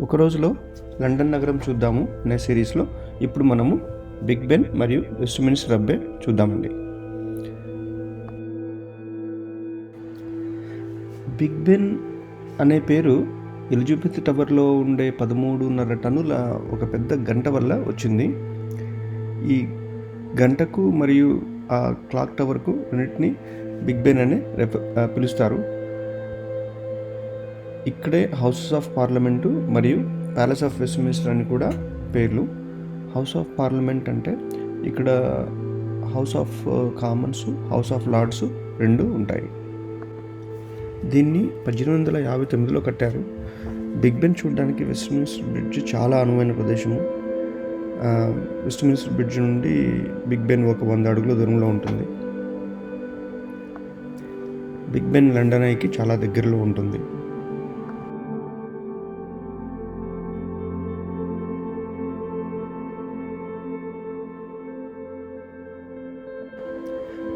ఒక రోజులో లండన్ నగరం చూద్దాము అనే సిరీస్లో ఇప్పుడు మనము బిగ్ బెన్ మరియు వెస్ట్మినిస్టర్ రబ్బే చూద్దామండి. బిగ్ బెన్ అనే పేరు ఎలిజబెత్ టవర్లో ఉండే పదమూడున్నర టన్నుల ఒక పెద్ద గంట వల్ల వచ్చింది. ఈ గంటకు మరియు ఆ క్లాక్ టవర్కు రెండింటిని బిగ్ బెన్ అనే రెఫ పిలుస్తారు. ఇక్కడే హౌసెస్ ఆఫ్ పార్లమెంటు మరియు ప్యాలెస్ ఆఫ్ వెస్ట్మినిస్టర్ అని కూడా పేర్లు. హౌస్ ఆఫ్ పార్లమెంట్ అంటే ఇక్కడ house of commons house of lords రెండు ఉంటాయి. దీన్ని పద్దెనిమిది వందల యాభై తొమ్మిదిలో కట్టారు. బిగ్ బెన్ చూడడానికి వెస్ట్మినిస్టర్ బ్రిడ్జ్ చాలా అనువైన ప్రదేశము. వెస్ట్మినిస్టర్ బ్రిడ్జ్ నుండి బిగ్ బెన్ ఒక వంద అడుగుల దూరంలో ఉంటుంది. బిగ్ బెన్ లండన్ ఐకి చాలా దగ్గరలో ఉంటుంది.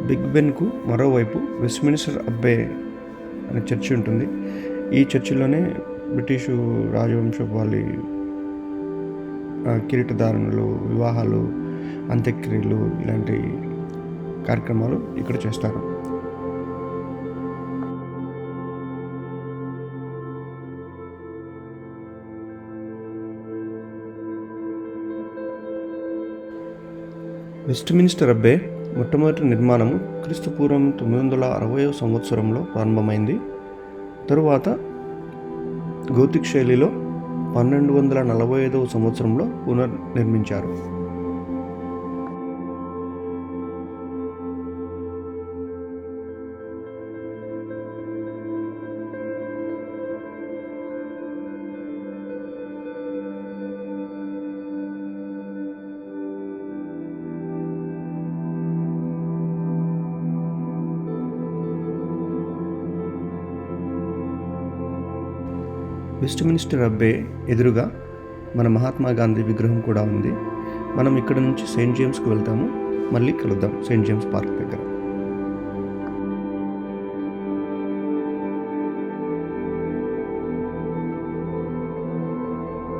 బిగ్ బెన్కు మరోవైపు వెస్ట్మినిస్టర్ అబ్బే అనే చర్చి ఉంటుంది. ఈ చర్చిలోనే బ్రిటిషు రాజవంశ వాళ్ళ కిరీటధారణలు వివాహాలు అంత్యక్రియలు ఇలాంటి కార్యక్రమాలు ఇక్కడ చేస్తారు. వెస్ట్మినిస్టర్ అబ్బే మొట్టమొదటి నిర్మాణము క్రీస్తుపూర్వం తొమ్మిది వందల అరవై సంవత్సరంలో ప్రారంభమైంది. తరువాత గౌతిక్ శైలిలో పన్నెండు వందల నలభై ఐదవ సంవత్సరంలో పునర్నిర్మించారు. వెస్ట్మినిస్టర్ అబ్బే ఎదురుగా మన మహాత్మా గాంధీ విగ్రహం కూడా ఉంది. మనం ఇక్కడ నుంచి సెయింట్ జేమ్స్కి వెళ్తాము. మళ్ళీ కలుద్దాం. సెయింట్ జేమ్స్ పార్క్ దగ్గర.